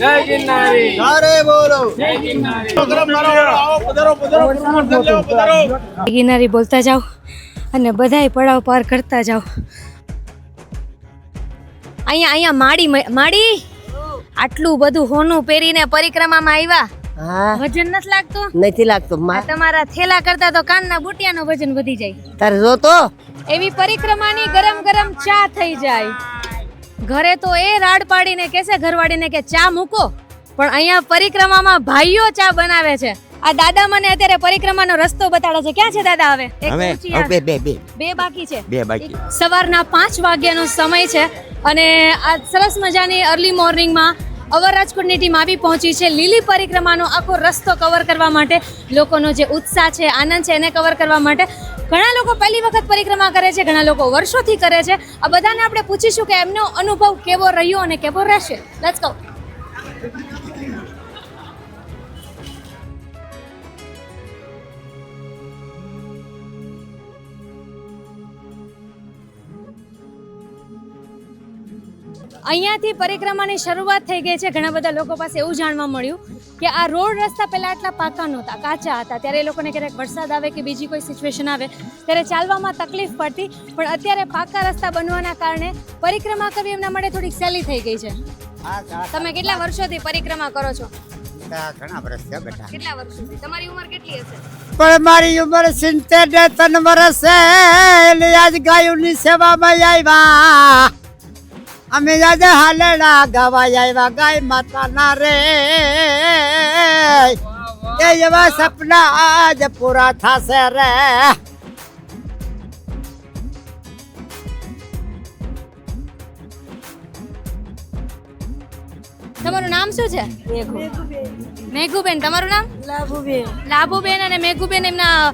જય ગિરનારી. નારે બોલો. જય ગિરનારી. ગિરનારી બોલતા જાઓ અને બધાય પડાવ પાર કરતા જાઓ. અહીંયા અહીંયા માડી માડી? આટલું બધું હોનું પહેરીને પરિક્રમામાં આવ્યા? વજન નથી લાગતું? નથી લાગતો. તમારા થેલા કરતા તો કાનના બુટિયાનો વજન વધી જાય. તારે જોતો? એવી પરિક્રમાની ગરમ ગરમ ચા થઈ જાય. ઘરે તો એ રાડ પાડીને કહેશે ઘરવાળીને કે ચા મૂકો. પણ અહીંયા પરિક્રમામાં ભાઈઓ ચા બનાવે છે. આ દાદા મને અત્યારે પરિક્રમાનો રસ્તો બતાડે છે. ક્યાં છે દાદા હવે? એક બે બે બે. બાકી છે. બે બાકી. સવારના પાંચ વાગ્યાનો સમય છે અને આ સરસ મજાની અર્લી મોર્નિંગમાં અવર રાજકોટની ટીમ આવી પહોંચી છે. લીલી પરિક્રમાનો આખો રસ્તો કવર કરવા માટે લોકોનો જે ઉત્સાહ છે આનંદ છે એને કવર કરવા માટે ઘણા લોકો પહેલી વખત પરિક્રમા કરે છે, ઘણા લોકો વર્ષોથી કરે છે. આ બધાને આપણે પૂછીશું કે એમનો અનુભવ કેવો રહ્યો અને કેવો રહેશે? લેટ્સ ગો અહીંયાથી પરિક્રમાની શરૂઆત થઈ ગઈ છે. ઘણા બધા લોકો પાસે એવું જાણવા મળ્યું કે આ રોડ રસ્તા પહેલાં આટલા પાકા નહોતા કાચા હતા. ત્યારે એ લોકોને ક્યારેક વરસાદ આવે કે બીજી કોઈ સિચ્યુએશન આવે ત્યારે ચાલવામાં તકલીફ પડતી. પણ અત્યારે પાકા રસ્તા બનવાના કારણે પરિક્રમા કરવી એમના માટે થોડીક સહેલી થઈ ગઈ છે. તમે કેટલા વર્ષોથી પરિક્રમા કરો છો? ઘણા વર્ષ છે બેટા. કેટલા વર્ષોથી? તમારી ઉંમર કેટલી હશે? પણ મારી ઉંમર સિત્તેર ને ત્રણ વર્ષ છે. એટલે આજ ગાયોની સેવામાં આવ્યા. અમે આજ હાલડા ગાવા આવ્યા ગાય માતાના રે. એ એવા સપના આજ પૂરા થશે રે. તમારું નામ શું છે? મેઘુબેન. તમારું નામ? લાભુબેન. લાભુબેન અને મેઘુબેન એમના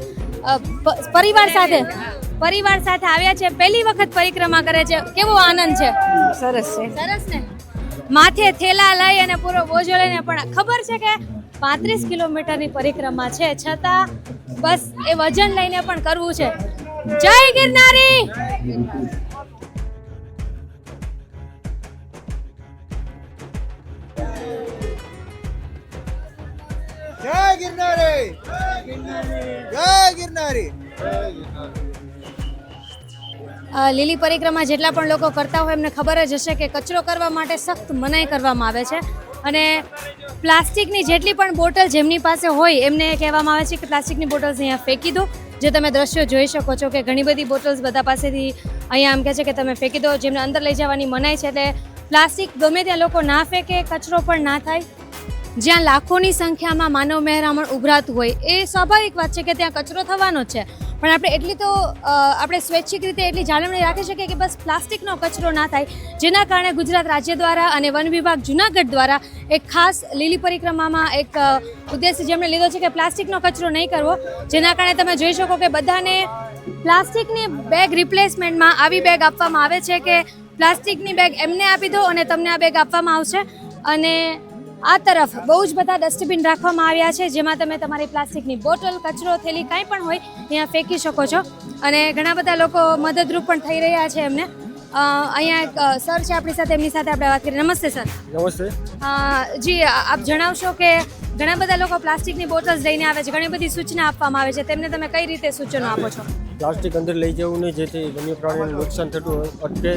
પરિવાર સાથે? પરિવાર સાથે આવ્યા છે પહેલી વખત પરિક્રમા કરે છે. કેવો આનંદ છે? સરસ છે. સરસ ને? માથે થેલા લઈ અને પૂરો બોજો લઈને પણ ખબર છે કે પાંત્રીસ કિલોમીટરની પરિક્રમા છે છતાં બસ એ વજન લઈને પણ કરવું છે. જય ગિરનારી! જય ગિરનારી! જય ગિરનારી! અ, લીલી પરિક્રમા જેટલા પણ લોકો કરતા હોય એમને ખબર જ હશે કે કચરો કરવા માટે સખ્ત મનાઈ કરવામાં આવે છે. અને પ્લાસ્ટિકની જેટલી પણ બોટલ જેમની પાસે હોય એમને કહેવામાં આવે છે કે પ્લાસ્ટિકની બોટલ્સ અહીંયા ફેંકી દો. જે તમે દ્રશ્યો જોઈ શકો છો કે ઘણી બધી બોટલ્સ બધા પાસેથી અહીંયા એમ કહે છે કે તમે ફેંકી દો, જેમને અંદર લઈ જવાની મનાઈ છે. એટલે પ્લાસ્ટિક ગમે ત્યાં લોકો ના ફેંકે, કચરો પણ ના થાય. જ્યાં લાખોની સંખ્યામાં માનવ મહેરામણ ઉભરાતું હોય, એ સ્વાભાવિક વાત છે કે ત્યાં કચરો થવાનો છે. પણ આપણે એટલી તો આપણે સ્વૈચ્છિક રીતે એટલી જાળવણી રાખી શકીએ કે બસ પ્લાસ્ટિકનો કચરો ના થાય, જેના કારણે ગુજરાત રાજ્ય દ્વારા અને વન વિભાગ જુનાગઢ દ્વારા એક ખાસ લીલી પરિક્રમામાં એક ઉદ્દેશ્ય જેમણે લીધો છે કે પ્લાસ્ટિકનો કચરો નહીં કરવો, જેના કારણે તમે જોઈ શકો કે બધાને પ્લાસ્ટિકની બેગ રિપ્લેસમેન્ટમાં આવી બેગ આપવામાં આવે છે કે પ્લાસ્ટિકની બેગ એમને આપી દો અને તમને આ બેગ આપવામાં આવશે. અને આ તરફ બહુ જ બધા ડસ્ટબિન રાખવામાં આવ્યા છે, જેમાં તમે તમારી પ્લાસ્ટિકની બોટલ, કચરો, થેલી કાંઈ પણ હોય, ત્યાં ફેંકી શકો છો. અને ઘણા બધા લોકો મદદરૂપ પણ થઈ રહ્યા છે એમને. અહીંયા સર છે આપણી સાથે એમની સાથે આપણે વાત કરીએ. નમસ્તે સર. નમસ્તે. જી આપ જણાવશો કે ઘણા બધા લોકો પ્લાસ્ટિકની બોટલ્સ લઈને આવે છે. ઘણી બધી સૂચના આપવામાં આવે છે. તેમને તમે કઈ રીતે સૂચનો આપો છો? પ્લાસ્ટિક અંદર લઈ જવું નહીં જેથી વન્ય પ્રાણીઓને નુકસાન થતું અટકે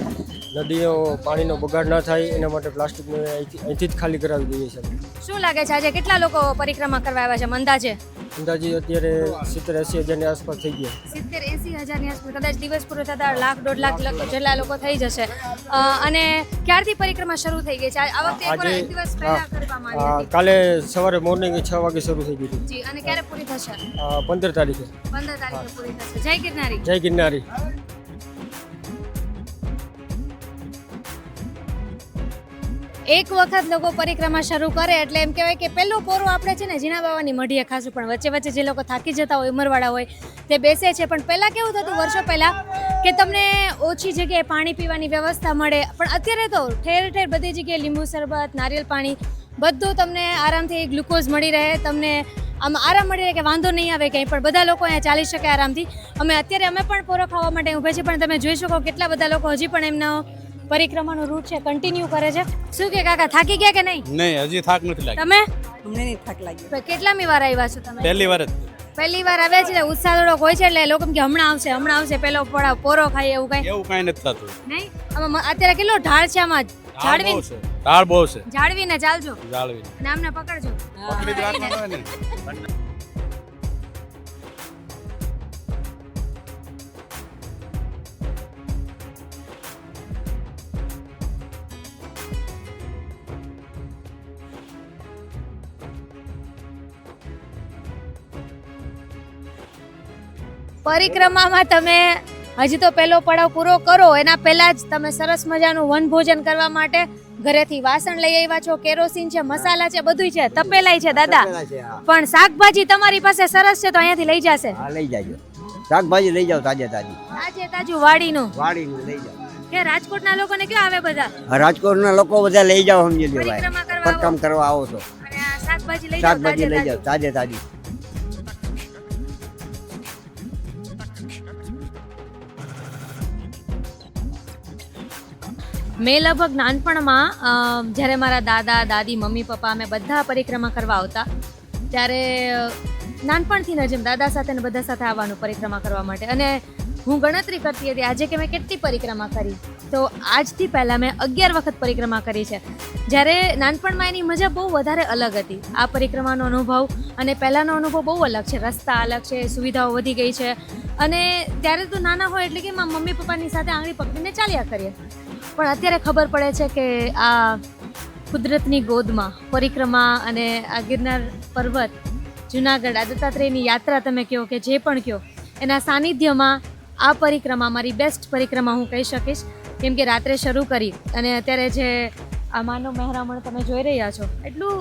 નદીઓ પાણીનો બગાડ ના થાય એના માટે પ્લાસ્ટિકને અહીંથી અહીંથી જ ખાલી કરાવી દઈએ છે શું લાગે છે? આજે કેટલા લોકો પરિક્રમા કરવા આવ્યા છે? અંદાજે અંદાજે અત્યારે સિત્તેર એસી હજારની આસપાસ થઈ ગયા. સિત્તેર એસી હજારની આસપાસ. કદાચ દિવસ પૂરો થતાં લાખ દોઢ લાખ જેટલા લોકો થઈ જશે. અને ક્યારથી પરિક્રમા શરૂ થઈ ગઈ છે? આ વખતે એક દિવસ પહેલા કરવામાં આવી કાલે સવારે મોર્નિંગ છ વાગે શરૂ થઈ ગઈ હતી. જી અને ક્યારે પૂરી થશે? પંદર તારીખે. પંદર તારીખે પૂરી થશે. જય ગિરનારી. જય ગિરનારી. એક વખત લોકો પરિક્રમા શરૂ કરે એટલે એમ કહેવાય કે પહેલો પોરો આપણે છે ને જીના બાવાની મઢીએ ખાશું. પણ વચ્ચે વચ્ચે જે લોકો થાકી જતા હોય, ઉંમરવાળા હોય, તે બેસે છે. પણ પહેલાં કેવું થતું, વર્ષો પહેલાં, કે તમને ઓછી જગ્યાએ પાણી પીવાની વ્યવસ્થા મળે. પણ અત્યારે તો ઠેર ઠેર બધી જગ્યાએ લીંબુ શરબત, નારિયેલ પાણી, બધું તમને આરામથી ગ્લુકોઝ મળી રહે. તમને આમ આરામ મળી રહે કે વાંધો નહીં આવે કંઈ પણ બધા લોકો અહીંયા ચાલી શકે આરામથી. અમે અત્યારે અમે પણ પોરો ખાવા માટે ઊભા છીએ, પણ તમે જોઈ શકો કેટલા બધા લોકો હજી પણ એમનો પરિક્રમાનો રૂટ છે કન્ટિન્યુ કરે છે. શું કે કાકા થાકી ગયા કે નહીં? નહીં હજી થાક નથી લાગી તમે? અમને નહીં થાક લાગ્યો. તો કેટલામી વાર આવ્યા છો તમે? પહેલી વાર જ. પહેલી વાર આવે છે ઉત્સાહ થોડો હોય છે એટલે લોકો કે હમણાં આવશે હમણાં આવશે પેલો પડા પોરો ખાય એવું કઈ? એવું કઈ નથી થતું. નહીં? આમાં અત્યારે કેટલો ઢાળ છે આમાં? છે. ઢાળ બહુ છે. જાળવીને ચાલજો. જાળવી અને આમને પકડજો પરિક્રમામાં તમે હજી તો પહેલો પડાવ પૂરો કરો એના પહેલા જ તમે સરસ મજાનું વનભોજન કરવા માટે ઘરેથી વાસણ લઈ આવ્યા છો કેરોસીન છે મસાલા છે બધું છે તપેલાય છે દાદા. પણ શાકભાજી તમારી પાસે સરસ છે તો અહીંયાથી લઈ જશે. લઈ જાજો. શાકભાજી લઈ જાઓ તાજે તાજી. તાજે તાજું વાડીનું. વાડીનું લઈ જાવ કે રાજકોટના લોકોને ક્યાં આવે બધા? રાજકોટના લોકો બધા લઈ જાઓ સમજી લો ભાઈ. પરકામ કરવા આવો. છો. શાકભાજી લઈ જાવ તાજે તાજું. મેં લગભગ નાનપણમાં જ્યારે મારા દાદા, દાદી, મમ્મી, પપ્પા અમે બધા પરિક્રમા કરવા આવતા, ત્યારે નાનપણથી ન જેમ દાદા સાથે ને બધા સાથે આવવાનું પરિક્રમા કરવા માટે. અને હું ગણતરી કરતી હતી, આજે કે મેં કેટલી પરિક્રમા કરી, તો આજથી પહેલાં મેં અગિયાર વખત પરિક્રમા કરી છે. જ્યારે નાનપણમાં એની મજા બહુ વધારે અલગ હતી. આ પરિક્રમાનો અનુભવ અને પહેલાંનો અનુભવ બહુ અલગ છે. રસ્તા અલગ છે, સુવિધાઓ વધી ગઈ છે. અને ત્યારે તો નાના હોય એટલે કે મમ્મી પપ્પાની સાથે આંગળી પકડીને ચાલ્યા કરીએ. પણ અત્યારે ખબર પડે છે કે આ કુદરતની ગોદમાં, પરિક્રમા અને આ ગિરનાર પર્વત, જુનાગઢ, આ દત્તાત્રેયની યાત્રા તમે કહો કે જે પણ કહો, એના સાનિધ્યમાં આ પરિક્રમા, મારી બેસ્ટ પરિક્રમા હું કહી શકીશ. કેમ કે રાત્રે શરૂ કરી અને અત્યારે જે આ માનવ મહેરામણ તમે જોઈ રહ્યા છો, એટલું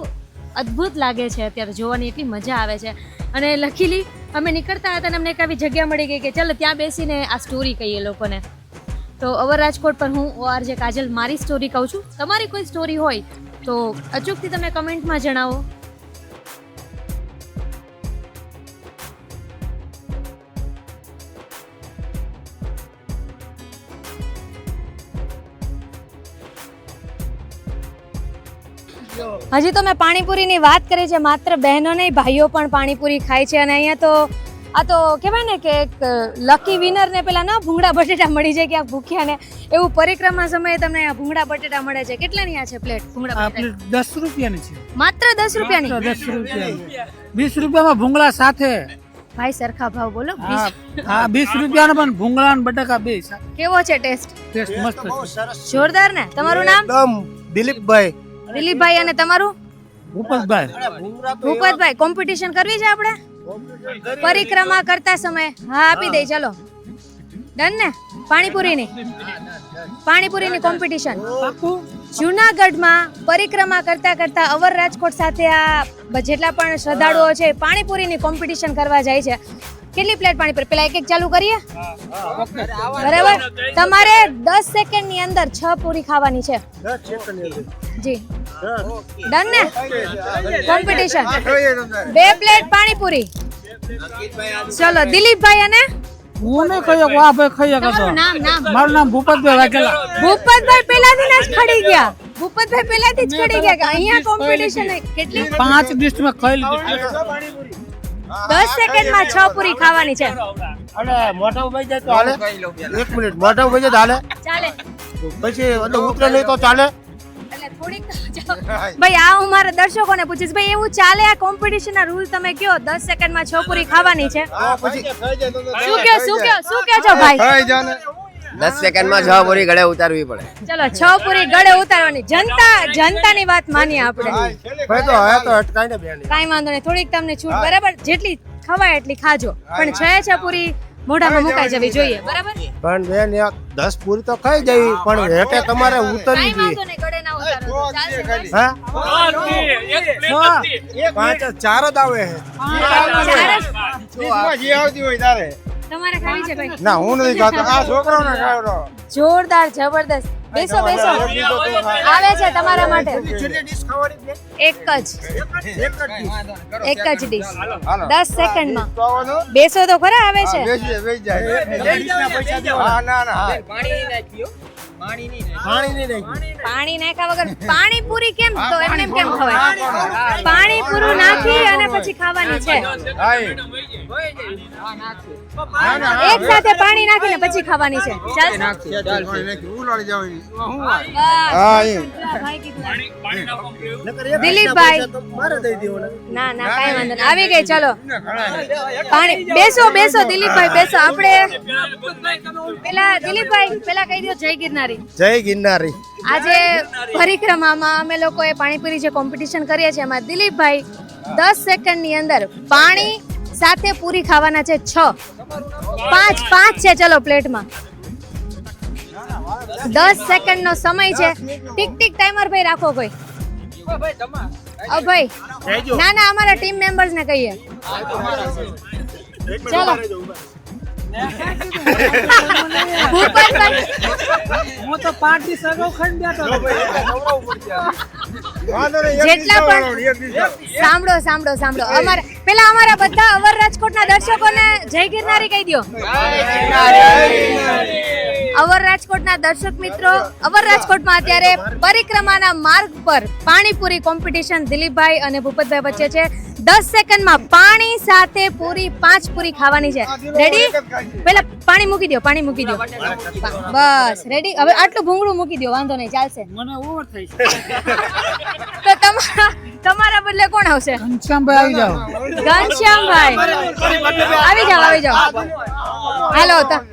અદ્ભુત લાગે છે અત્યારે જોવાની એટલી મજા આવે છે. અને લખીલી, અમે નીકળતા હતા અને અમને એક આવી જગ્યા મળી ગઈ કે ચાલો ત્યાં બેસીને આ સ્ટોરી કહીએ લોકોને. તો અવર રાજકોટ પર હું ઓઆર જે કાજલ મારી સ્ટોરી કહું છું. તમારી કોઈ સ્ટોરી હોય તો અચૂકથી તમે કમેન્ટમાં જણાવો. હજી તો મેં પાણીપુરીની વાત કરી છે, માત્ર બહેનો નહીં, ભાઈઓ પણ પાણીપુરી ખાય છે અને અહીંયા તો આ તો કહેવાય ને કે એક લકી વિનરને પેલા ના ભૂંગળા બટેટા મળી જાય ક્યાંક ભૂખ્યા ને એવું પરિક્રમા સમયે તમને આ ભૂંગળા બટેટા મળે છે. કેટલાની આ છે પ્લેટ ભૂંગળા બટેટા? પ્લેટ દસ રૂપિયાની છે. માત્ર દસ રૂપિયાની? દસ રૂપિયાની. વીસ રૂપિયામાં ભૂંગળા સાથે. ભાઈ સરખા ભાવ બોલો. હા હા વીસ રૂપિયાનો પણ ભૂંગળા અને બટાકા બે કેવો છે ટેસ્ટ ટેસ્ટ મસ્ત જોરદાર ને? તમારું નામ? દિલીપભાઈ. દિલીપભાઈ અને તમારું? ભૂપતભાઈ ભૂપતભાઈ કોમ્પિટિશન કરવી છે આપણે? પરિક્રમા કરતા સમયે. હા, આપી દે, ચાલો. ડન ને? પાણીપુરીની. પાણીપુરીની કોમ્પિટિશન જુનાગઢમાં પરિક્રમા કરતા કરતા અવર રાજકોટ સાથે આ જેટલા પણ શ્રદ્ધાળુઓ છે, પાણીપુરીની કોમ્પિટિશન કરવા જાય છે. કેટલી પ્લેટ પાણીપુરી પેલા એક એક ચાલુ કરીએ? બરાબર. તમારે દસ સેકન્ડની અંદર છ પૂરી ખાવાની છે. જી. ડન ને? કોમ્પિટિશન બે પ્લેટ પાણીપુરી ચલો દિલીપભાઈ અને? હું નહીં કહ્યો આ ભાઈ ખાઈ શકો તમારું નામ નામ. મારું નામ ભૂપતભાઈ વાઘેલા. ભૂપતભાઈ જ ખડી ગયા. ભૂપતભાઈ પહેલાથી જ ખડી ગયા કે અહીંયા કોમ્પિટિશન કેટલી? પાંચ ડિશમાં ખાઈ લીધી. દસ સેકન્ડમાં છ પૂરી ખાવાની છે. મોઢા ઉભાઈ જાય તો હાલે. એક મિનિટ મોઢા ઉભાઈ જાય તો હાલે? ચાલે. પછી ઉતરે નહીં તો ચાલે? ભાઈ આ હું મારા દર્શકોને પૂછીશ. ભાઈ એવું ચાલે આ કોમ્પિટિશન ના રૂલ તમે કયો? દસ સેકન્ડમાં છ પૂરી ખાવાની છે. શું કયો શું કયો શું કે છો ભાઈ? દસ સેકન્ડમાં છ પૂરી ગળે ઉતારવી પડે. ચલો છ પૂરી ગળે ઉતારવાની. જનતા જનતાની વાત માનીએ આપણે. ભાઈ તો હવે તો અટકાઈ ને બેન વાંધો નહીં. થોડીક તમને છૂટ બરાબર? જેટલી ખવાય એટલી ખાજો. પણ છ છ પૂરી મોઢામાં મુકાઈ જવી જોઈએ. બરાબર? પણ બેન દસ પૂરી તો ખાઈ જવી પણ હેઠે તમારે ઉતરવી જોઈએ. હા પાંચ ચાર જ આવે. છે જે આવતી હોય તારે. તમારે ખાવી છે ભાઈ? ના હું નથી ખાતો. આ છોકરાઓને ખાવડો. જોરદાર જબરદસ્ત. બેસો બેસો આવે છે તમારા માટે એક જ એક જ ડીશ એક જ ડીશ હાલો દસ સેકન્ડમાં બેસો તો ખરા આવે છે બેસી બેસી જાય હા ના ના હા. પાણી નાખ્યું પાણી નાખ્યા વગર પાણી પૂરી કેમ તો એમને કેમ ખવાય પાણી પૂરું નાખી અને પછી ખાવાની છે એક સાથે પાણી નાખીને પછી ખાવાની છે બસ. દિલીપભાઈ. મારે દઈ દેવાના ના ના કાંઈ વાંધો નહીં. આવી ગઈ ચલો. પાણી બેસો બેસો દિલીપભાઈ બેસો. આપણે પેલા દિલીપભાઈ પેલા કહી દો જય ગિરનારી. જય ગિરનારી. આજે પરિક્રમામાં અમે લોકોએ પાણીપુરી જે કોમ્પિટિશન કરીએ છીએ એમાં દિલીપભાઈ દસ સેકન્ડની અંદર પાણી સાથે પૂરી ખાવાના છે છ. પાંચ પાંચ છે ચલો પ્લેટમાં. દસ સેકન્ડનો સમય છે. ટીક ટીક ટાઈમર ભાઈ રાખો કોઈ. અ ભાઈ ના ના અમારા ટીમ મેમ્બર્સ ને કહીએ. ચલો. હું તો પાર્ટી સગો જેટલા પણ સાંભળો સાંભળો સાંભળો. અમારા પેલા અમારા બધા અવર રાજકોટના દર્શકોને જય ગિરનારી કહી દો અવર રાજકોટના દર્શક મિત્રો અવર રાજકોટમાં અત્યારે પરિક્રમાના માર્ગ પર પાણીપુરી કોમ્પિટિશન દિલીપભાઈ અને ભૂપતભાઈ વચ્ચે છે. દસ સેકન્ડમાં પાણી સાથે પૂરી પાંચ પૂરી ખાવાની છે. રેડી પેલા પાણી મૂકી દો પાણી મૂકી દો બસ રેડી હવે આટલું ભૂંગળું મૂકી દો વાંધો નહીં ચાલશે. મને ઓવર થઈ તો તમારા તમારા બદલે કોણ આવશે? ઘનશ્યામભાઈ આવી જાઓ. ઘનશ્યામભાઈ. આવી જાઓ આવી જાઓ. હાલો ત-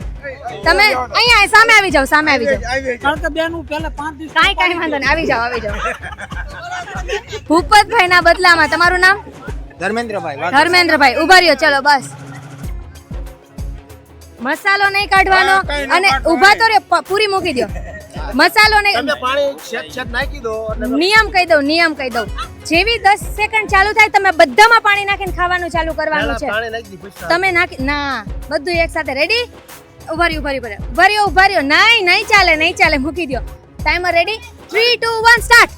તમે અહીંયા સામે આવી જાઓ સામે આવી જાઓ. કારણ કે બેન હું પહેલા પાંચ દિવસ કાંઈ કાંઈ વાંધો નહીં આવી જાઓ આવી જાઓ. ભૂપતભાઈ ના બદલામાં તમારું નામ? ધર્મેન્દ્રભાઈ ધર્મેન્દ્રભાઈ ઊભા રહ્યો ચલો બસ. મસાલો નહીં કાઢવાનો અને ઊભા તો રે પૂરી મૂકી દો મસાલો નહીં તમે પાણી શેક શેક નાખી દો એટલે નિયમ કહી દઉં નિયમ કહી દઉં. જેવી દસ સેકન્ડ ચાલુ થાય તમે બધામાં પાણી નાખીને ખાવાનું ચાલુ કરવાનું છે. તમે નાખી ના બધું એક સાથે. રેડી ઊભા રહ્યો ઊભા રહ્યો ઊભા રહ્યો. ઊભા રહ્યો નહીં નહીં ચાલે નહીં ચાલે. મૂકી દો timer ready three two one start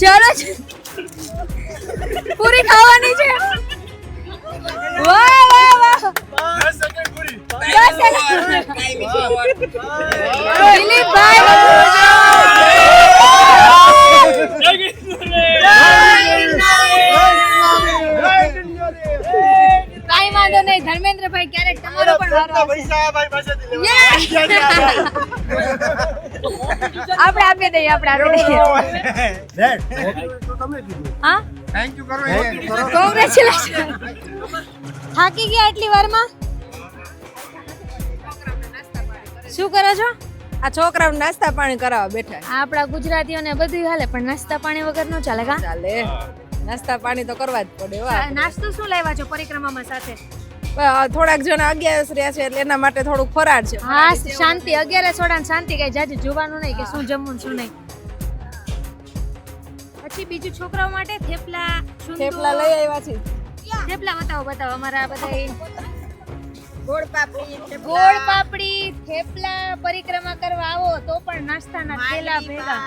ચલો જ. પૂરી ખાવાની છે. વાહ વાહ વાહ. દસ સેકન્ડ. દિલીપભાઈ કાંઈ વાંધો નહીં. ધર્મેન્દ્રભાઈ ક્યારેક તમારો પણ વારો આવશે. લેવા આપણે આપી દઈએ આપણે આપી દઈએ. હા? કોંગ્રેચ્યુલેશન થાકી ગયા આટલી વારમાં? શું કરો છો? આ છોકરાઓ નાસ્તા પાણી કરાવવા બેઠા આ આપણા ગુજરાતીઓને બધું હાલે પણ નાસ્તા પાણી વગર ન ચાલે કા? ચાલે. નાસ્તા પાણી તો કરવા જ પડે વાહ નાસ્તો શું લાવ્યા છો પરિક્રમામાં સાથે? થોડાક જણા અગિયારસ રહ્યા છે એટલે એના માટે થોડુંક ફરાળ છે. હા શાંતિ અગિયાર સોડા શાંતિ કઈ જાજુ જોવાનું નહીં કે શું જમવું શું નહીં. પછી બીજું છોકરાઓ માટે થેપલા થેપલા લઈ આવ્યા છે. થેપલા બતાવો બતાવો અમારા બધા ગોળ પાપડી ગોળ પાપડી થેપલા પરિક્રમા કરવા આવો તો પણ નાસ્તાના થેલા ભેગા.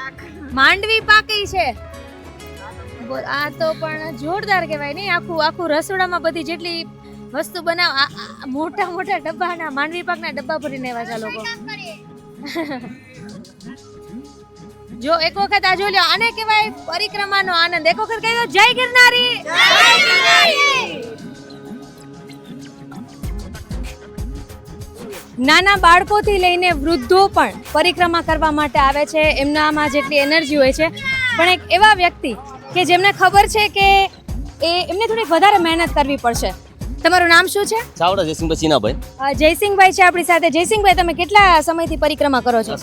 માંડવી પાકી છે. આ તો પણ જોરદાર કહેવાય નહીં, આખું આખું રસોડામાં બધી જેટલી વસ્તુ બનાવ મોટા મોટા ડબ્બાના, માંડવી પાકના ડબ્બા ભરીને આવ્યા છે લોકો. જો, એક વખત આ જોઈ લો આને કહેવાય પરિક્રમાનો આનંદ. એક વખત કહી દો જય ગિરનારી જય ગિરનારી! નાના બાળકોથી લઈને વૃદ્ધો પણ પરિક્રમા કરવા માટે આવે છે. એમનામાં જેટલી એનર્જી હોય છે. પણ એક એવા વ્યક્તિ કે જેમને ખબર છે કે એ એમને થોડીક વધારે મહેનત કરવી પડશે. તમારું નામ શું છે? ચાવડા જયસિંહભાઈ ચીનાભાઈ. જયસિંહભાઈ છે આપણી સાથે. જયસિંહભાઈ તમે કેટલા સમયથી પરિક્રમા કરો છો?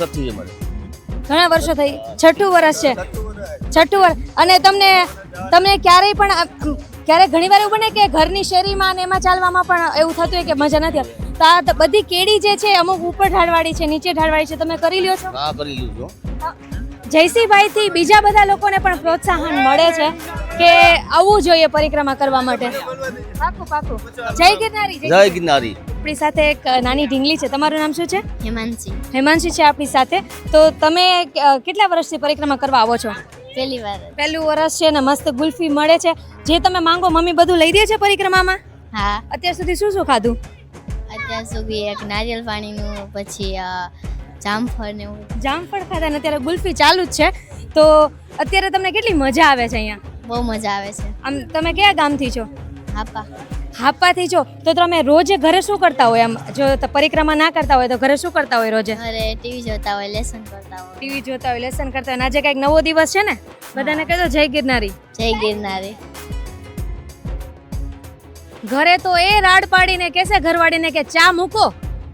ઘણા વર્ષો થઈ. છઠ્ઠું વર્ષ છે. છઠ્ઠું વર્ષ અને તમને તમને ક્યારેય પણ ક્યારેક ઘણી વાર એવું બને કે ઘરની શેરીમાં અને એમાં ચાલવામાં પણ એવું થતું હોય કે મજા નથી તો આ બધી કેડી જે છે અમુક ઉપર ઢાળવાળી છે નીચે ઢાળવાળી છે તમે કરી લ્યો છો? હા કરી લીધું જયસિંહભાઈ થી બીજા બધા લોકોને પણ પ્રોત્સાહન મળે છે કે આવવું જોઈએ પરિક્રમા કરવા માટે. પાકું પાકું. જય ગિરનારી જય ગિરનારી. આપણી સાથે એક નાની ઢીંગલી છે. તમારું નામ શું છે? હેમાંશી. હેમાંશી છે આપણી સાથે. તો તમે કેટલા વર્ષથી પરિક્રમા કરવા આવો છો? પહેલી વાર. પહેલું વર્ષ છે ને મસ્ત ગુલ્ફી મળે છે. જે તમે માંગો મમ્મી બધું લઈ દે છે પરિક્રમામાં? હા. અત્યાર સુધી શું શું ખાધું? અત્યાર સુધી એક નારિયેલ પાણીનું પછી જામફળ ને એવું. જામફળ ખાતા ને અત્યારે ગુલ્ફી ચાલુ જ છે. તો અત્યારે તમને કેટલી મજા આવે છે અહીંયા? બહુ મજા આવે છે. આમ તમે કયા ગામથી છો? હાપા. હાપાથી છો? તો તમે રોજે ઘરે શું કરતા હોય આમ? જો પરિક્રમા ના કરતા હોય તો ઘરે શું કરતા હોય રોજે? અરે ટીવી જોતા હોય લેસન કરતા હોય. ટીવી જોતા હોય લેસન કરતા હોય. આજે કંઈક નવો દિવસ છે ને? બધાને કહી દો જય ગિરનારી. જય ગિરનારી. ઘરે તો એ રાડ પાડીને કહેશે ઘરવાળીને કે ચા મૂકો?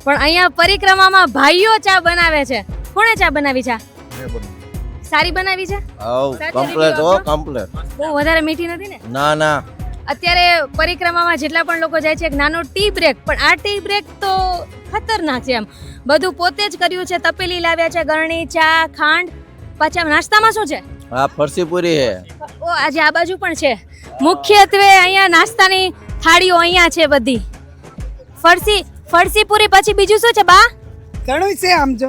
પણ અહીંયા પરિક્રમામાં ભાઈઓ ચા બનાવે છે. કોણે ચા બનાવી ચા સારી બનાવી છે? કમ્પ્લેટ હો કમ્પ્લેટ બહુ વધારે મીઠી નથી ને? ના ના. અત્યારે પરિક્રમામાં જેટલા પણ લોકો જાય છે એક નાનો ટી બ્રેક પણ આ ટી બ્રેક તો ખતરનાક છે એમ. બધું પોતે જ કર્યું છે તપેલી લાવ્યા છે ગરણી ચા ખાંડ. પાછા નાસ્તામાં શું છે? આ ફરસી પૂરી છે. ઓ આજે આ બાજુ પણ છે. મુખ્યત્વે અહીંયા નાસ્તાની થાળીઓ અહીંયા છે બધી. ફરસી ફરસી પૂરી પછી બીજું શું છે બા? ઘણું છે આમ જો.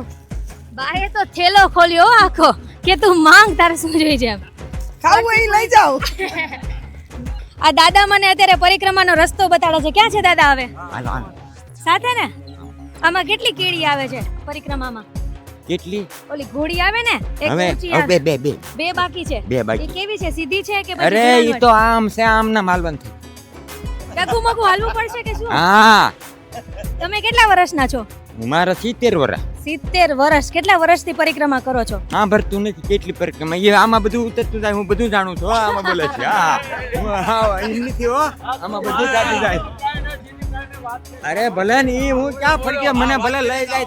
બાએ તો થેલો ખોલ્યો આખો કે તું માંગ તારે શું જોઈ છે ખાવું એ લઈ જાઓ. આ દાદા મને અત્યારે પરિક્રમાનો રસ્તો બતાડે છે. ક્યાં છે દાદા હવે? સાથે ને? આમાં કેટલી કેડી આવે છે પરિક્રમામાં? કેટલી? ઓલી ઘોડી આવે ને એક ઊંચી આવે. બે બે. બે બે બાકી છે. બે બાકી. કેવી છે? સીધી છે કે અરે ઈ તો આમ છે આમ ના માલવનથી ડગુ મગુ હાલવું પડશે કે શું? હા. તમે કેટલા વર્ષના છો? મારા સિત્તેર વર્ષ. સિત્તેર વર્ષ. કેટલા વર્ષથી પરિક્રમા કરો છો? હા ભરતું નથી. કેટલી પરિક્રમા? એ આમાં બધું ઉતરતું જાય. હું બધું જાણું છું. આમાં બોલે છે. હા હું. નથી હો. આમાં બધું ચાલી જાય. અરે ભલે ને હું ક્યાં ફરકે? મને ભલે લઈ જાય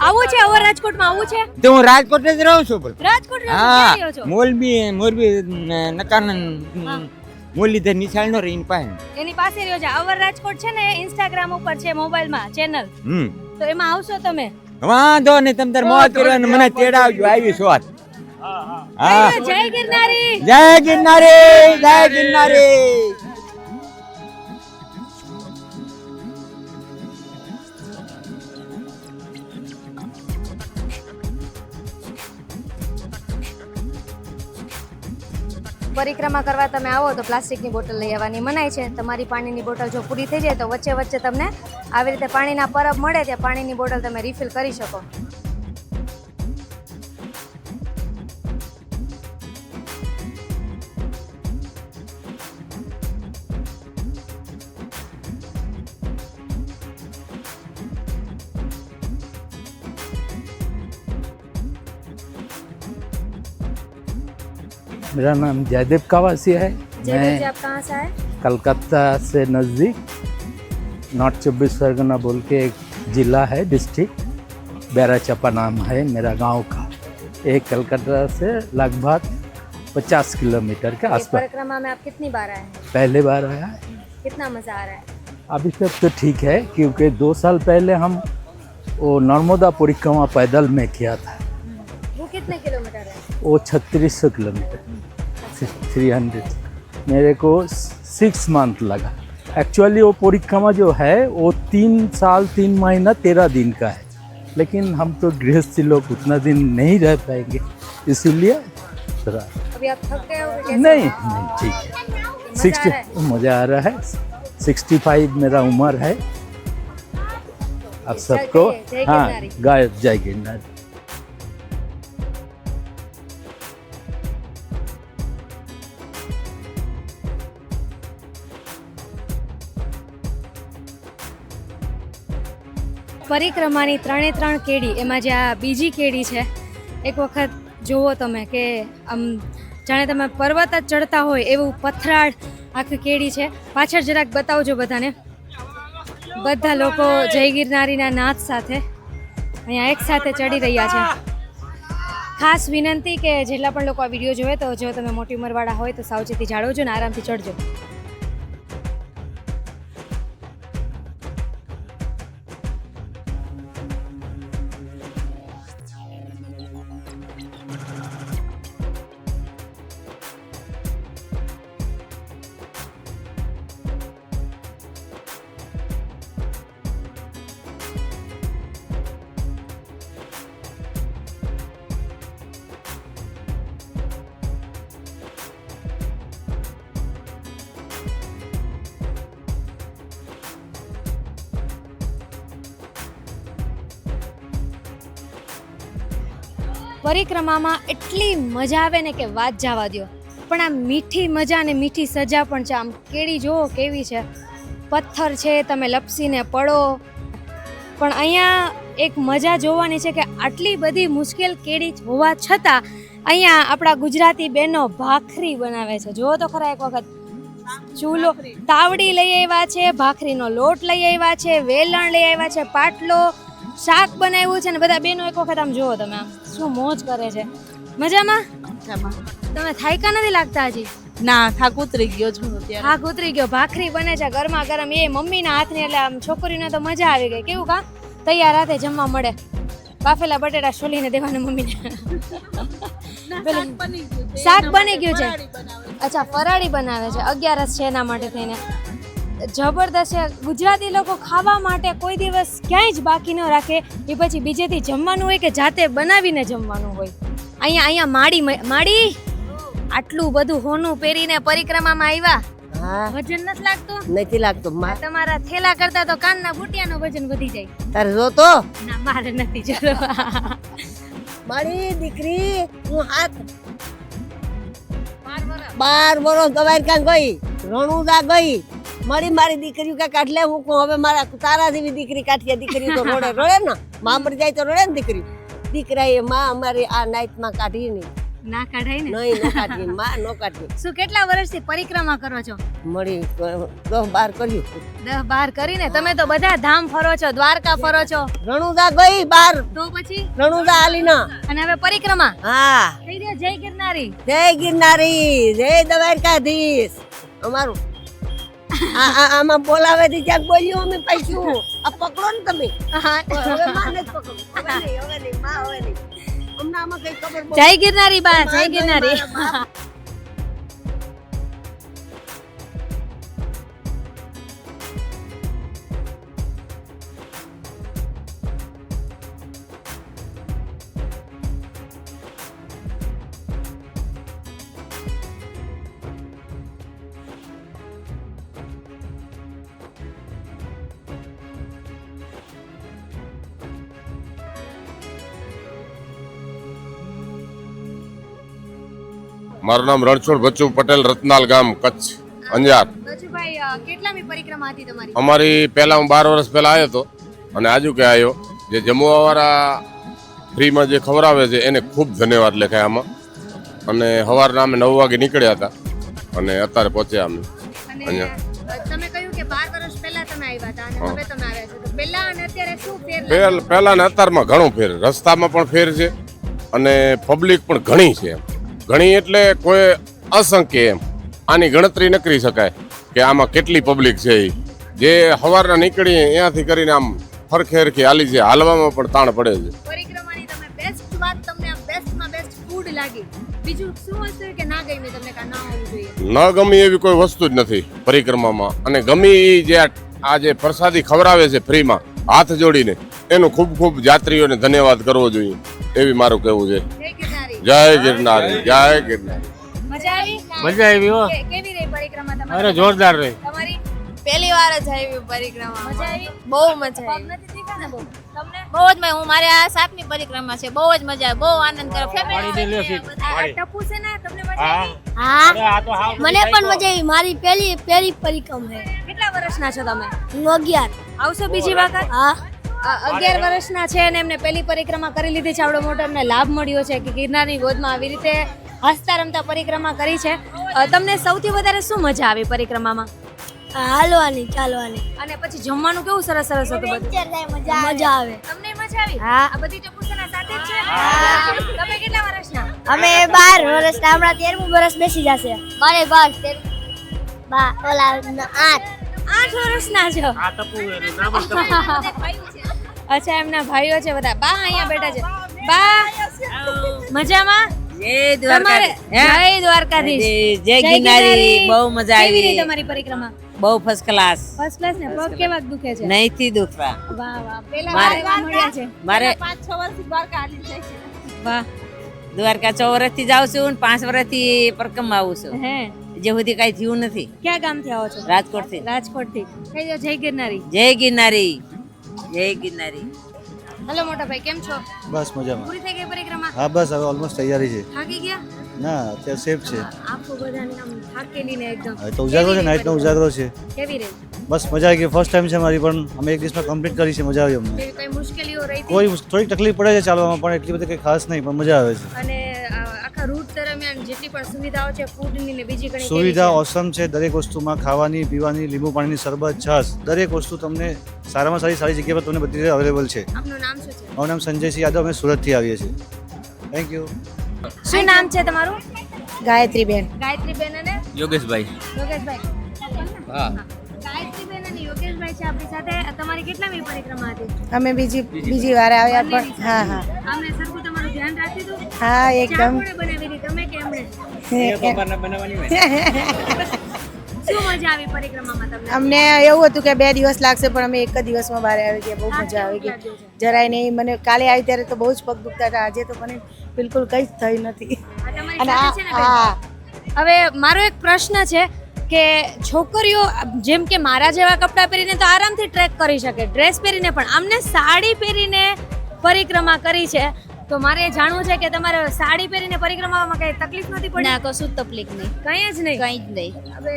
આવું છે? હવે રાજકોટમાં આવું છે? તો હું રાજકોટ જ રહું છું રાજકોટ હા મોરબી મોરબી મોરબી નકાનંદ મુરલીધર નિશાળ નો રહીને પાસે એની પાસે રહ્યો છે. અવર રાજકોટ છે ને ઇન્સ્ટાગ્રામ ઉપર છે મોબાઈલમાં ચેનલ હમ. તો એમાં આવશો તમે? વાંધો ને તમ તાર મોત કરો ને મને તેડાવજો આવી શોધ હા. જય ગિરનારી. જય ગિરનારી જય ગિરનારી. પરિક્રમા કરવા તમે આવો તો પ્લાસ્ટિકની બોટલ લઈ આવવાની મનાય છે. તમારી પાણીની બોટલ જો પૂરી થઈ જાય તો વચ્ચે વચ્ચે તમને આવી રીતે પાણીના પરબ મળે, ત્યાં પાણીની બોટલ તમે રિફિલ કરી શકો. मेरा नाम जयदेव कावासी है। मैं जी आप कहाँ से आए? कलकत्ता से नज़दीक नॉर्थ चौबीस परगना बोल के एक ज़िला है डिस्ट्रिक्ट। बैराचपा नाम है मेरा गाँव का। एक कलकत्ता से लगभग 50 किलोमीटर के आसपास। परिक्रमा में आप कितनी बार आए हैं? पहले बार आया है। कितना मज़ा आ रहा है? अभी तक तो ठीक है क्योंकि दो साल पहले हम वो नर्मदा परिक्रमा पैदल में किया था। वो कितने किलोमीटर वो छत्तीस सौ किलोमीटर। थ्री हंड्रेड मेरे को सिक्स मंथ लगा। एक्चुअली वो परिक्रमा जो है वो तीन साल तीन महीना तेरह दिन का है। लेकिन हम तो गृहस्थी लोग उतना दिन नहीं रह पाएँगे। इसीलिए थोड़ा अभी आप थक गए नहीं नहीं ठीक है। सिक्सटी मज़ा आ रहा है। सिक्सटी फाइव मेरा उम्र है। आप सबको हाँ गाय जय गिरनारी પરિક્રમાની ત્રણે ત્રણ કેડી, એમાં જે આ બીજી કેડી છે, એક વખત જુઓ તમે કે, આમ, જાણે તમે પર્વત જ ચડતા હોય એવું પથરાળ આખી કેડી છે. પાછળ જરાક બતાવજો બધાને. બધા લોકો જય ગિરનારીના નાદ સાથે અહીંયા એક સાથે ચડી રહ્યા છે. ખાસ વિનંતી કે જેટલા પણ લોકો આ વીડિયો જોવે તો જો તમે મોટી ઉંમરવાળા હોય તો સાવચેતી જાળવજો ને આરામથી ચડજો. પરિક્રમામાં એટલી મજા આવે ને કે વાત જવા દ્યો. પણ આ મીઠી મજા ને મીઠી સજા પણ છે. આમ કેળી જુઓ કેવી છે. પથ્થર છે, તમે લપસીને પડો. પણ અહીંયા એક મજા જોવાની છે કે આટલી બધી મુશ્કેલ કેળી હોવા છતાં અહીંયા આપણા ગુજરાતી બહેનો ભાખરી બનાવે છે. જુઓ તો ખરા એક વખત. ચૂલો, તાવડી લઈ આવ્યા છે, ભાખરીનો લોટ લઈ આવ્યા છે, વેલણ લઈ આવ્યા છે, પાટલો શાક બનાવ્યું છે ને બધા બેનો એક વખત આમ જુઓ તમે આમ. શું મોજ કરે છે. મજામાં? તમે થાયકા નથી લાગતા હજી? ના થાક ઉતરી ગયો છું અત્યારે. થાક ઉતરી ગયો. ભાખરી બને છે ગરમા ગરમ. એ મમ્મીના હાથની એટલે આમ છોકરીને તો મજા આવી ગઈ. કેવું કા તૈયાર હાથે જમવા મળે. બાફેલા બટેટા છોલીને દેવાના મમ્મીને. પેલું શાક બની ગયું છે. અચ્છા ફરાળી બનાવે છે. અગિયારસ છે એના માટે થઈને. જબરદસ્ત છે. ગુજરાતી લોકો ખાવા માટે કોઈ દિવસ ક્યાંય જ બાકી ન રાખે. એ પછી બીજેથી જમવાનું હોય કે જાતે બનાવીને જમવાનું હોય. અહીંયા અહીંયા માડી મ- માડી? આટલું બધું હોનું પહેરીને પરિક્રમામાં આવ્યા? વજન નથી લાગતું? નથી લાગતું. આ તમારા થેલા કરતા તો કાનના બુટિયાનો વજન વધી જાય. તારે જો તો ના મારે નથી જરૂર મારી દીકરી હું હાથ બાર વર્ષ દવાઈ કાન ગઈ રણુદા ગઈ. મારી મારી દીકરી કે કાઢલે હું કહું હવે મારા તારા જેવી દીકરી કાઢીએ દીકરી તો રોડે રોડે ને માં મરી જાય તો રોડે ને દીકરી. દીકરા એ માં અમારી આ નાઈટમાં કાઢી નહીં ના કાઢાય ને? નહીં ન કાઢી માં ન કાઢી. શું કેટલા વર્ષથી પરિક્રમા કરો છો? મળી દસ બાર કર્યું. દસ બાર કરીને તમે તો બધા ધામ ફરો છો દ્વારકા ફરો છો. રણુદા ગઈ બાર. તો પછી? રણુદા આલીના. અને હવે પરિક્રમા? હા. જય ગિરનારી. જય ગિરનારી જય દ્વારકાધીશ. અમારું આમાં બોલાવે થી ક્યાંક બોલ્યું અમે પૈસું આ પકડો ને તમે. હવે માં નથી પકડો. હવે નહીં હવે નહીં માં હવે નહીં. અમને આમાં કઈ ખબર જય ગિરનારી બા જય ગિરનારી. મારું નામ રણછોડ બચ્ચુ પટેલ રતનાલ ગામ કચ્છ અંજાર. અમારી પહેલા હું બાર વર્ષ પહેલા આવ્યો હતો અને આજુ કે આવ્યો? જે જમવાવાળા ફ્રીમાં જે ખવડાવે છે એને ખૂબ ધન્યવાદ લખાય આમાં. અને સવારના અમે નવ વાગે નીકળ્યા હતા અને અત્યારે પહોંચ્યા અમે. પહેલા અને પહેલા ને અત્યારમાં ઘણો ફેર. રસ્તામાં પણ ફેર છે અને પબ્લિક પણ ઘણી છે એમ. ઘણી એટલે કોઈ અસંખ્ય એમ. આની ગણતરી ન કરી શકાય કે આમાં કેટલી પબ્લિક છે એ જે સવારના નીકળી અહીંયાથી કરીને આમ ફરખે હરખે હાલી છે હાલવામાં પણ તાણ પડે છે. પરિક્રમાની તમે બેસ્ટ વાત તમને બેસ્ટમાં બેસ્ટ ફૂડ લાગી. બીજું શું હશે કે ના ગઈ તમને કા ના હોવું જોઈએ? ન ગમી એવી કોઈ વસ્તુ જ નથી પરિક્રમામાં. અને ગમી જે આ- આ જે પ્રસાદી ખવડાવે છે ફ્રીમાં હાથ જોડીને એનું ખૂબ ખૂબ જાત્રીઓને ધન્યવાદ કરવો જોઈએ. એવી મારું કહેવું છે. જય ગિરનારી જય ગિરનારી. મજા આવી? મજા આવી હો. કેવી રહી પરિક્રમા અરે જોરદાર રહી. તમારી? પહેલી વાર જ આવી પરિક્રમા મજા આવી? બહુ મજા આવી. બહુ? તમને? બહુ જ હું મારે આ સાતમી પરિક્રમા છે. બહુ જ મજા આવે. બહુ આનંદ કર્યો ફેમિલી ટપુ છે ને? તમને મજા આવી? હા. મને પણ મજા આવી. મારી પહેલી પહેલી પરિક્રમા છે. કેટલા વર્ષના છો તમે? હું અગિયાર. આવશો બીજી વખત? હા. અગિયાર વર્ષના છે અને એમને પહેલી પરિક્રમા કરી લીધી છે. આવડો મોટો એમને લાભ મળ્યો છે કે ગિરનારની ગોદમાં આવી રીતે હસતા રમતા પરિક્રમા કરી છે. તમને સૌથી વધારે શું મજા આવી પરિક્રમામાં? હાલવાની ચાલવાની. અને પછી જમવાનું કેવું સરસ સરસ હતું બધું? મજા આવે. તમને મજા આવી? હા. આ બધી ટપુસના સાથે જ છે. તમે કેટલા વર્ષના? અમે 12 વર્ષના. હમણાં તેરમું વર્ષ બેસી જશે. મારે 12 13 બા ઓલા આઠ. આઠ વર્ષના છો. અચ્છા એમના ભાઈઓ છે બધા. બા અહીંયા બેઠા છે. બા મજામાં? તમારે જય દ્વારકાધીશ. જય ગિરનારી. બહુ મજા કેવી રહી તમારી પરિક્રમા? બહુ ફર્સ્ટ ક્લાસ ફર્સ્ટ ક્લાસ ને? પગ કેવા દુખે છે? નહીંથી દુખવા. વાહ વાહ. પેલા મારે- છે. મારે પાંચ છ વર્ષથી દ્વારકા આલી જાય છે. વાહ. દ્વારકા છ વર્ષથી જાઉં છું પાંચ વર્ષથી પરકમ આવું છું. હે. જે સુધી કઈ થયું નથી. ક્યાં ગામથી આવો છો? રાજકોટથી રાજકોટથી કહી દો જય ગિરનારી. જય ગિરનારી. જય ગિરનારી. હેલો મોટા ભાઈ કેમ છો? બસ મજામાં. પૂરી થઈ ગઈ પરિક્રમા? હા બસ હવે ઓલમોસ્ટ તૈયારી છે. થાકી ગયા? ના અત્યારે સેફ છે. આખો બધાને આમ થાકેલી ને એકદમ હવે તો ઉજાગરો છે નાઈટનો ઉજાગરો છે. કેવી રહી બસ મજા આવી ગઈ. ફર્સ્ટ ટાઈમ છે મારી પણ અમે એક દિવસમાં કમ્પ્લીટ કરી છે મજા આવી અમને. કોઈ મુશ્કેલીઓ રહી કોઈ થોડીક તકલીફ પડે છે ચાલવામાં પણ એટલી બધી કંઈ ખાસ નહીં પણ મજા આવે છે. અને આખા રૂટ દરમિયાન જેટલી પણ સુવિધાઓ છે ફૂડની ને બીજી ઘણી સુવિધા ઓસમ છે દરેક વસ્તુમાં ખાવાની પીવાની લીંબુ પાણીની શરબત છાશ દરેક વસ્તુ તમને સારામાં સારી સારી જગ્યા પર તમને બધી રીતે અવેલેબલ છે. આપનું નામ શું છે? મારું નામ સંજયસિંહ યાદવ અમે સુરતથી આવીએ છીએ. થેન્ક યુ શું નામ છે તમારું? ગાયત્રીબેન. ગાયત્રીબેન અને? યોગેશભાઈ. યોગેશભાઈ. હા. ગાયત્રીબેન અને યોગેશભાઈ છે આપણી સાથે. તમારી કેટલામી પરિક્રમા હતી? અમે બીજી બીજી વાર આવ્યા પણ હા હા. આમને સરખું તમારું ધ્યાન રાખી દો હા એકદમ. બનાવી તમે કે એમણે? બનાવવાની શું મજા આવી પરિક્રમામાં તમને? અમને એવું હતું કે બે દિવસ લાગશે પણ અમે એક જ દિવસમાં બહાર આવી ગયા. બહુ મજા આવી ગઈ. જરાય નહીં. મને કાલે આવી ત્યારે તો બહુ જ પગ દુખતા હતા. આજે તો મને બિલકુલ કંઈ જ થઈ નથી. અને? હા. હવે મારો એક પ્રશ્ન છે કે છોકરીઓ જેમ કે મારા જેવા કપડાં પહેરીને તો આરામથી ટ્રેક કરી શકે. ડ્રેસ પહેરીને પણ. અમને સાડી પહેરીને પરિક્રમા કરી છે. તો મારે જાણવું છે કે તમારે સાડી પહેરીને પરિક્રમામાં કઈ તકલીફ નથી પડી? ના કશું જ તકલીફ નહીં. કઈ જ નહીં? કઈ જ નહીં.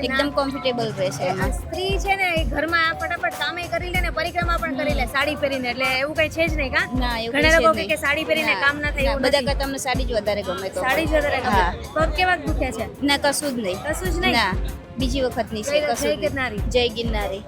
એકદમ કમ્ફર્ટેબલ રહેશે સ્ત્રી છે ને એ ઘરમાં ફટાફટ કામે કરી લે ને પરિક્રમા પણ કરી લે સાડી પહેરીને. એટલે એવું કઈ છે જ નહીં કા? ના એવું ઘણા લોકો કે સાડી પહેરીને કામ ના થાય બધા. કરતા અમને સાડી જ વધારે ગમે તો. સાડી જ વધારે ગમે. પગ કેવા દુખે છે? ના કશું જ નહીં. કશું જ નહીં? ના બીજી વખતની છે કશું જય ગિરનારી. જય ગિરનારી.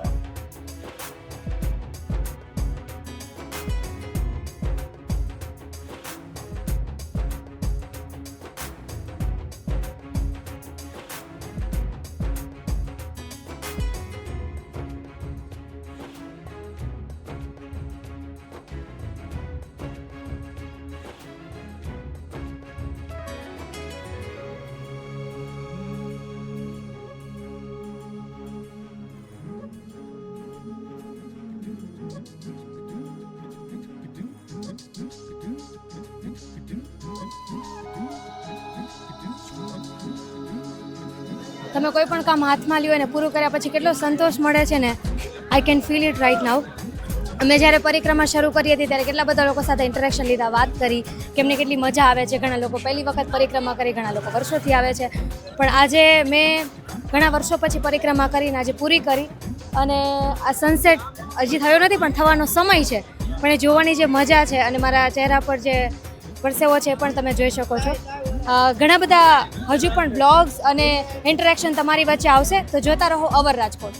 તમે કોઈ પણ કામ હાથમાં લ્યો અને પૂરું કર્યા પછી કેટલો સંતોષ મળે છે ને. I can feel it right now અમે જ્યારે પરિક્રમા શરૂ કરી હતી ત્યારે કેટલા બધા લોકો સાથે ઇન્ટરેક્શન લીધા, વાત કરી કે કેટલી મજા આવે છે. ઘણા લોકો પહેલી વખત પરિક્રમા કરી, ઘણા લોકો વર્ષોથી આવે છે. પણ આજે મેં ઘણા વર્ષો પછી પરિક્રમા કરીને આજે પૂરી કરી અને આ સનસેટ હજી થયો નથી, પણ થવાનો સમય છે. પણ એ જોવાની જે મજા છે અને મારા ચહેરા પર જે પરસેવો છે એ પણ તમે જોઈ શકો છો. ઘણા બધા હજુ પણ બ્લોગ્સ અને ઇન્ટરેક્શન તમારી વચ્ચે આવશે. તો જોતા રહો અવર રાજકોટ.